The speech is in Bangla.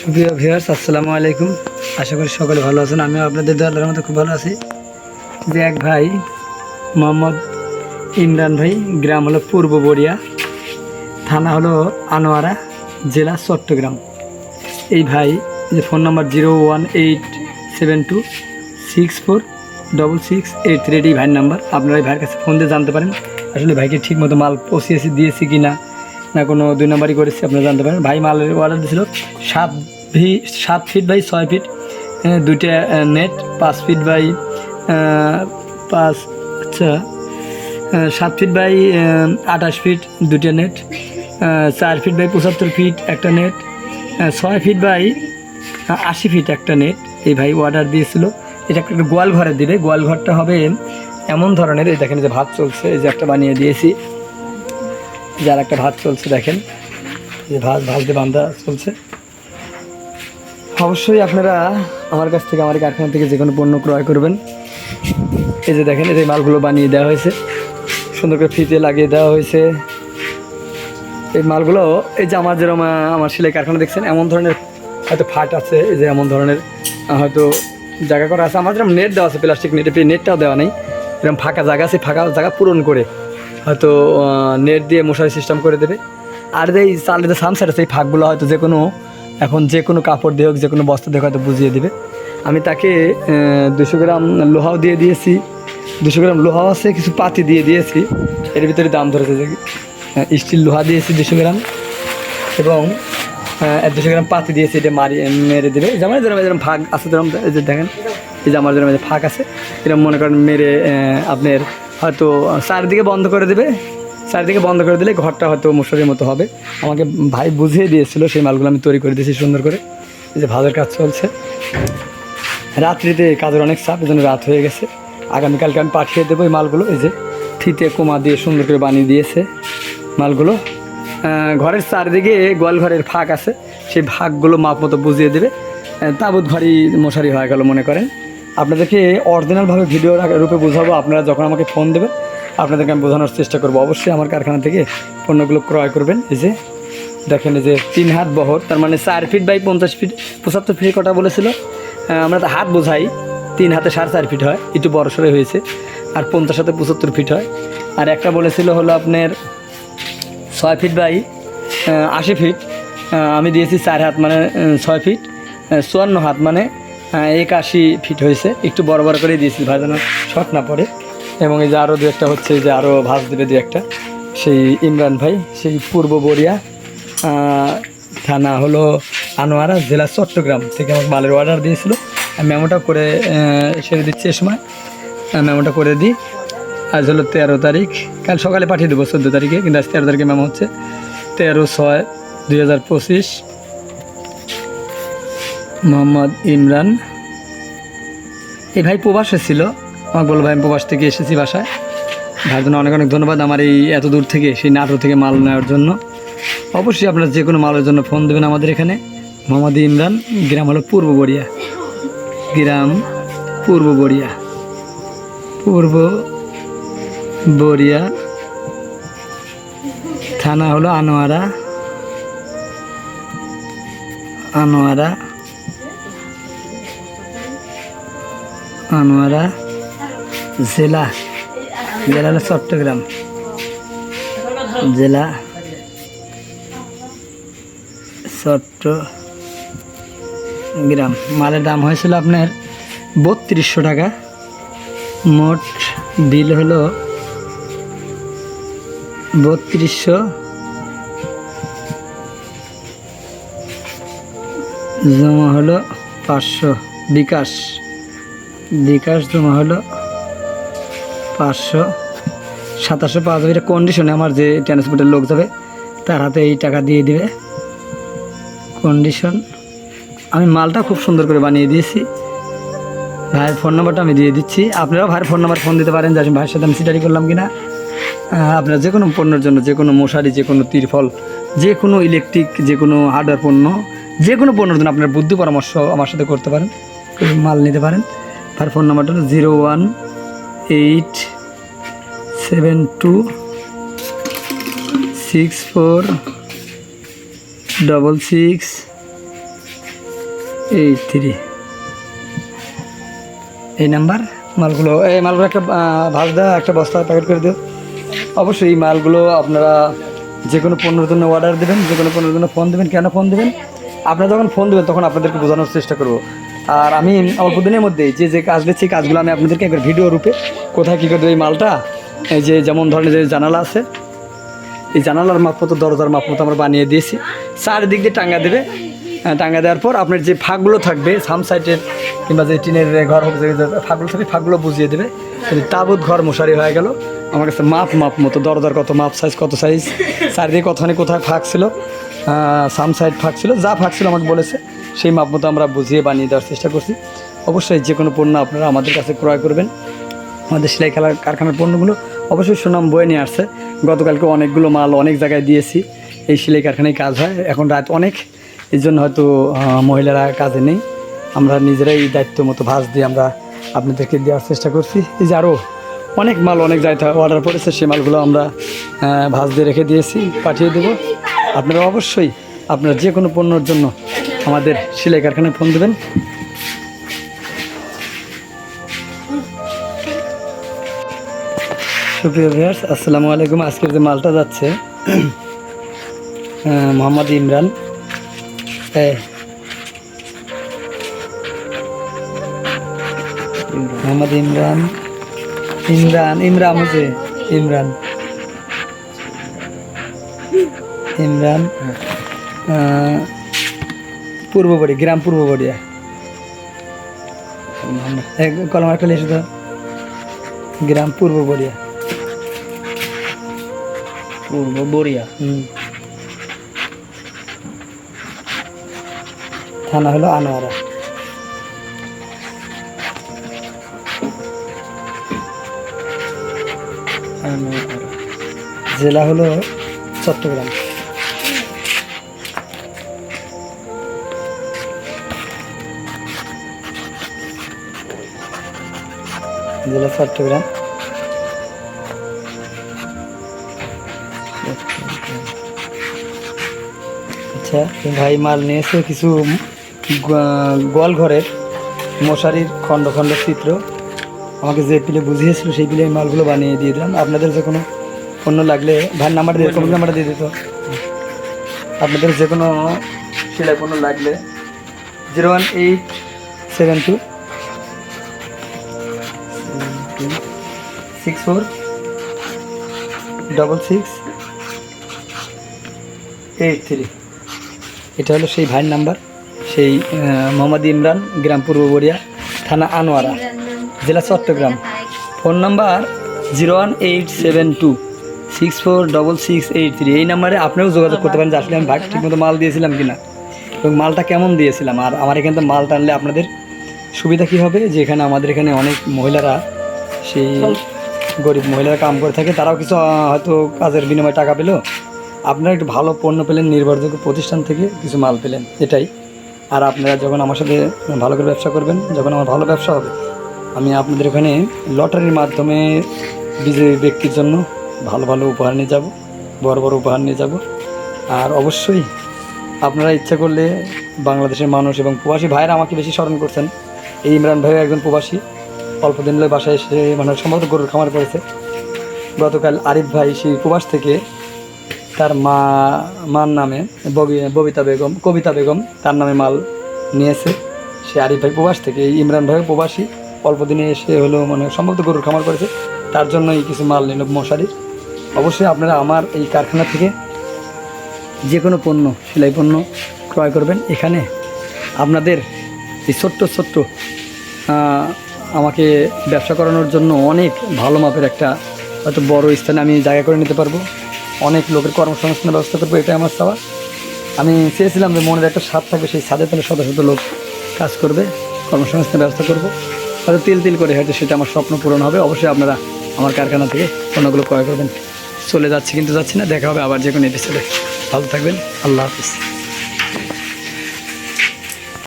সুপ্রিয় ভিউয়ার্স আসসালামু আলাইকুম। আশা করি সকলে ভালো আছেন। আমিও আপনাদের দলের মতো খুব ভালো আছি। যে এক ভাই, মোহাম্মদ ইমরান ভাই, গ্রাম হলো পূর্ব বড়িয়া, থানা হলো আনোয়ারা, জেলা চট্টগ্রাম। এই ভাই যে phone number zero one eight seven two six four double six eight three, এই ভাইয়ের নাম্বার। আপনারা এই ভাইয়ের কাছে ফোন দিয়ে জানতে পারেন, আসলে ভাইকে ঠিক মতো মাল পৌঁছিয়েছি, দিয়েছি কি না না কোনো দুই নাম্বারই করেছি আপনারা জানতে পারেন। ভাই মালের অর্ডার দিয়েছিল সাত ভি, সাত ফিট বাই ছয় ফিট দুইটা নেট পাঁচ ফিট বাই পাঁচ আচ্ছা সাত ফিট বাই আঠাশ ফিট দুটো নেট চার ফিট বাই পঁচাত্তর ফিট একটা নেট ছয় ফিট বাই আশি ফিট একটা নেট এই ভাই অর্ডার দিয়েছিল। এটা একটা গোয়াল ঘরে দিবে, গোয়াল ঘরটা হবে এমন ধরনের, এই দেখেন যে ভাত চলছে, এই যে একটা বানিয়ে দিয়েছি। যার একটা ভাত চলছে, দেখেন। যে ভাত দিয়ে বান্ধা চলছে। অবশ্যই আপনারা আমার কাছ থেকে, আমার কারখানা থেকে যে কোনো পণ্য ক্রয় করবেন। এই যে দেখেন, এই মালগুলো বানিয়ে দেওয়া হয়েছে। সুন্দর করে ফিতে লাগিয়ে দেওয়া হয়েছে। এই মালগুলো, এই যে আমার যেরকম, আমার সেলাই কারখানা দেখছেন, এমন ধরনের হয়তো ফাট আছে, এই যে এমন ধরনের, হয়তো জায়গা করা আছে। আমার যেরকম নেট দেওয়া আছে প্লাস্টিক নেটে নেটটাও দেওয়া নেই। এরকম ফাঁকা জায়গা আছে, ফাঁকা জায়গা পূরণ করে। হয়তো নেট দিয়ে মশারি সিস্টেম করে দেবে। আর এই চালের যে আছে, এই ফাঁকগুলো হয়তো যে কোনো, এখন যে কোনো কাপড় দিয়ে হোক, যে কোনো বস্তা দিয়ে হয়তো বুঝিয়ে দেবে। আমি তাকে দুশো গ্রাম লোহাও দিয়ে দিয়েছি। দুশো গ্রাম লোহাও আছে, কিছু পাতি দিয়ে দিয়েছি। এর ভিতরে দাম ধরেছে স্টিল লোহা দিয়েছি দুশো গ্রাম। এবং দুশো গ্রাম পাতি দিয়েছি, এটা মারি, মেরে দেবে। যেমন যেরকম যেরকম ফাঁক আছে যেরকম দেখেন, এই যে আমার যেরকম ফাঁক আছে, এরকম মনে করেন মেরে আপনার হয়তো চারিদিকে বন্ধ করে দেবে। চারিদিকে বন্ধ করে দিলে ঘরটা হয়তো মশারির মতো হবে। আমাকে ভাই বুঝিয়ে দিয়েছিল, সেই মালগুলো আমি তৈরি করে দিয়েছি সুন্দর করে। এই যে ভাজের কাজ চলছে। রাত্রিতে কাজের অনেক চাপ এই জন্য রাত হয়ে গেছে। আগামীকালকে আমি পাঠিয়ে দেবো এই মালগুলো। এই যে থিতে কোমা দিয়ে সুন্দর করে বানিয়ে দিয়েছে মালগুলো। ঘরের চারিদিকে গোয়াল ঘরের ফাঁক আছে। সেই ভাগগুলো মাপ মতো বুঝিয়ে দেবে। তাবৎ ঘরই মশারি হয়ে গেল মনে করেন। আপনাদেরকে অরিজিনালভাবে ভিডিও রূপে বোঝাবো, আপনারা যখন আমাকে ফোন দেবেন, আপনাদেরকে আমি বোঝানোর চেষ্টা করব। অবশ্যই আমার কারখানা থেকে পণ্যগুলো ক্রয় করবেন। এই যে, দেখেন এই যে তিন হাত বহর, তার মানে চার ফিট বাই পঞ্চাশ ফিট পঁচাত্তর ফিট কটা বলেছিল? আমরা তো হাত বোঝাই, তিন হাতে সাড়ে চার ফিট হয়, একটু বড় সড়ো হয়েছে, আর পঞ্চাশ হাতে পঁচাত্তর ফিট হয়। আর একটা বলেছিল হলো আপনার ছয় ফিট বাই আশি ফিট আমি দিয়েছি চার হাত মানে ছয় ফিট চুয়ান্ন হাত মানে একাশি ফিট হয়েছে। একটু বড় বড় করে দিয়েছি ভাই যেন শর্ট না পড়ে। এবং এই যে আরও দু একটা হচ্ছে যে আরও ভাজ দেবে দু একটা। সেই ইমরান ভাই, সেই পূর্ব বরিয়া থানা হলো আনোয়ারা, জেলা চট্টগ্রাম থেকে আমাকে মালের অর্ডার দিয়েছিল। মেমোটা করে সেরে দিচ্ছি এ সময়। মেমোটা করে দিই। আজ হলো তেরো তারিখ। কাল সকালে পাঠিয়ে দেবো, চোদ্দ তারিখে। কিন্তু আজ তেরো তারিখে মেমো হচ্ছে। তেরো ছয় দুই হাজার পঁচিশ। মোহাম্মদ ইমরান। এই ভাই প্রবাসে ছিল। আমাকে বলল ভাই, আমি প্রবাস থেকে এসেছি বাসায়। ভাইয়ের জন্য অনেক অনেক ধন্যবাদ আমার এই এত দূর থেকে, সেই নাটোর থেকে মাল নেওয়ার জন্য। অবশ্যই আপনারা যে কোনো মালের জন্য ফোন দেবেন আমাদের এখানে। মোহাম্মদ ইমরান, গ্রাম হলো পূর্ব বড়িয়া গ্রাম পূর্ব বড়িয়া পূর্ব বড়িয়া থানা হলো আনোয়ারা। আনোয়ারা আনোয়ারা জেলা জেলা হলো চট্টগ্রাম। জেলা চট্টগ্রাম। মালের দাম হয়েছিল আপনার বত্রিশশো টাকা। মোট বিল হলো বত্রিশশো জমা হলো পাঁচশো বিকাশ। বিকাশ জমা হলো পাঁচশো সাতাশশো পাঁচ এটা কন্ডিশনে আমার যে ট্রান্সপোর্টের লোক যাবে তার হাতে এই টাকা দিয়ে দিবে। কন্ডিশন আমি মালটা খুব সুন্দর করে বানিয়ে দিয়েছি। ভাইয়ের ফোন নাম্বারটা আমি দিয়ে দিচ্ছি। আপনারাও ভাইয়ের ফোন নাম্বার ফোন দিতে পারেন যে আমি ভাইয়ের সাথে আমি সিটারি করলাম কিনা। আহ, আপনারা যে কোনো পণ্যের জন্য যে কোনো মশারি যে কোনো তিরফল যে কোনো ইলেকট্রিক যে কোনো হার্ডওয়্যার পণ্য যে কোনো পণ্যের জন্য আপনার বুদ্ধি পরামর্শ আমার সাথে করতে পারেন। মাল নিতে পারেন। ভাইয়ের ফোন নাম্বারটা হলো zero one eight seven two six four double six eight three. এই নাম্বার, মালগুলো, এই মালগুলো একটা ভাজ দেওয়া একটা বস্তা প্যাকেট করে দিও। অবশ্যই এই মালগুলো আপনারা যে কোনো পণ্যের জন্য অর্ডার দেবেন, যে কোনো পণ্যের জন্য ফোন দেবেন, কেন ফোন দেবেন? আপনারা যখন ফোন দেবেন, তখন আপনাদেরকে বোঝানোর চেষ্টা করব। আর আমি অল্প দিনের মধ্যে যে যে কাজ দিচ্ছি কাজগুলো আমি আপনাদেরকে একবার ভিডিও রূপে কোথায় কী করে দেবো এই মালটা এই যে যেমন ধরনের যে জানালা আছে এই জানালার মাপ মতো দরজার মাপ মতো আমরা বানিয়ে দিয়েছি। চারিদিক দিয়ে টাঙ্গা দেবে। আহ, টাঙ্গা দেওয়ার পর আপনার যে ফাঁকগুলো থাকবে সাম সাইডের কিংবা যে টিনের ঘর যে ফাঁকগুলো থাকবে ফাঁকগুলো বুঝিয়ে দেবে। তাবুত ঘর মশারি হয়ে গেল। আমার কাছে মাপ মাপ মতো দরজার কত মাপ সাইজ কত সাইজ চারিদিকে কতখানি কোথায় ফাঁক ছিল সাম সাইড ফাঁক ছিল, যা ফাঁক ছিল আমাকে বলেছে, সেই মাপ মতো আমরা বুঝিয়ে বানিয়ে দেওয়ার চেষ্টা করছি। অবশ্যই যে কোনো পণ্য আপনারা আমাদের কাছে ক্রয় করবেন। আমাদের সেলাই খেলার কারখানার পণ্যগুলো অবশ্যই সুনাম বয়ে নিয়ে আসছে। গতকালকে অনেকগুলো মাল অনেক জায়গায় দিয়েছি। এই সেলাই কারখানায় কাজ হয়। এখন রাত অনেক। এই জন্য হয়তো মহিলারা কাজে নেই। আমরা নিজেরাই দায়িত্ব মতো ভাঁজ দিয়ে আমরা আপনাদেরকে দেওয়ার চেষ্টা করছি। এই যে আরও অনেক মাল অনেক জায়গায় অর্ডার পড়েছে সেই মালগুলো আমরা ভাঁজ দিয়ে রেখে দিয়েছি। পাঠিয়ে দেবো। আপনারা অবশ্যই আপনারা যে কোনো পণ্যর জন্য আমাদের সেলাই কারখানায় ফোন দেবেন। সুপ্রিয় ভিউয়ার্স, আসসালামু আলাইকুম। আজকের যে মালটা যাচ্ছে মোহাম্মদ ইমরান। মোহাম্মদ ইমরান ইমরান ইমরান মুঝে ইমরান। ইমরান পূর্ববাড়ি গ্রাম পূর্ববাড়িয়া এক কলম একটা লিখে দাও। গ্রাম পূর্ববাড়িয়া পূর্ব বরিয়া হুম। থানা হলো আনোয়ারা। জেলা হলো চট্টগ্রাম। জেলা চট্টগ্রাম আচ্ছা ভাই মাল নিয়েছে কিছু গোয়াল ঘরের মশারির খণ্ড খণ্ড চিত্র। আমাকে যে পিলে বুঝিয়েছিল সেই পিলে মালগুলো বানিয়ে দিয়ে দিলাম। আপনাদের যে কোনো পণ্য লাগলে ভাইয়ের নাম্বার দিয়ে কমিটি নাম্বারটা দিয়ে দিত আপনাদের যে কোনো সেলাই পণ্য লাগলে, zero one eight seven two six four double six eight three এটা হলো সেই ভাইয়ের নাম্বার, সেই মোহাম্মদ ইমরান, গ্রাম পূর্ব বড়িয়া, থানা আনোয়ারা, জেলা Chittagong. Phone number zero one eight seven two six four double six eight three. এই নাম্বারে আপনিও যোগাযোগ করতে পারেন যে আসলে আমি ভাগ ঠিকমতো মাল দিয়েছিলাম কিনা। এবং মালটা কেমন দিয়েছিলাম? আর আমার এখানে তো মাল টানলে আপনাদের সুবিধা কী হবে? যে এখানে আমাদের এখানে অনেক মহিলারা সেই গরিব মহিলারা কাম করে থাকে, তারাও কিছু হয়তো কাজের বিনিময়ে টাকা পেল। আপনারা একটু ভালো পণ্য পেলেন, নির্ভরযোগ্য প্রতিষ্ঠান থেকে কিছু মাল পেলেন, এটাই। আর আপনারা যখন আমার সাথে ভালো করে ব্যবসা করবেন, যখন আমার ভালো ব্যবসা হবে, আমি আপনাদের ওখানে লটারির মাধ্যমে বিজয়ী ব্যক্তির জন্য ভালো ভালো উপহার নিয়ে যাব, বড় বড় উপহার নিয়ে যাব। আর অবশ্যই আপনারা ইচ্ছা করলে বাংলাদেশের মানুষ এবং প্রবাসী ভাইয়েরা আমাকে বেশি স্মরণ করছেন। এই ইমরান ভাই একজন প্রবাসী। অল্প দিন হলে বাসায় এসে মানে সম্ভবত গরুর খামার করেছে। গতকাল আরিফ ভাই সেই প্রবাস থেকে তার মা, মার নামে ববি- ববিতা বেগম, কবিতা বেগম তার নামে মাল নিয়েছে। সে আরিফ ভাই প্রবাস থেকে ইমরান ভাই প্রবাসী অল্প দিনে এসে হলো মানে সম্ভবত গরুর খামার করেছে। তার জন্যই কিছু মাল নিল মশারির অবশ্যই আপনারা আমার এই কারখানা থেকে যে কোনো পণ্য, সেলাই পণ্য ক্রয় করবেন। এখানে আপনাদের এই ছোট্ট ছোট্ট আমাকে ব্যবসা করানোর জন্য অনেক ভালো মাপের একটা হয়তো বড় স্থানে আমি জায়গা করে নিতে পারব। অনেক লোকের কর্মসংস্থানের ব্যবস্থা করব, এটাই আমার চাওয়া। আমি চেয়েছিলাম যে মনের একটা স্বাদ থাকবে সেই স্বাদে তাহলে শত শত লোক কাজ করবে, কর্মসংস্থানের ব্যবস্থা করব। হয়তো তিল তিল করে হয়তো সেটা আমার স্বপ্ন পূরণ হবে। অবশ্যই আপনারা আমার কারখানা থেকে পণ্যগুলো ক্রয় করবেন। চলে যাচ্ছি কিন্তু যাচ্ছি না, দেখা হবে আবার যে কোনো এপিসোডে ভালো থাকবেন, আল্লাহ হাফিজ।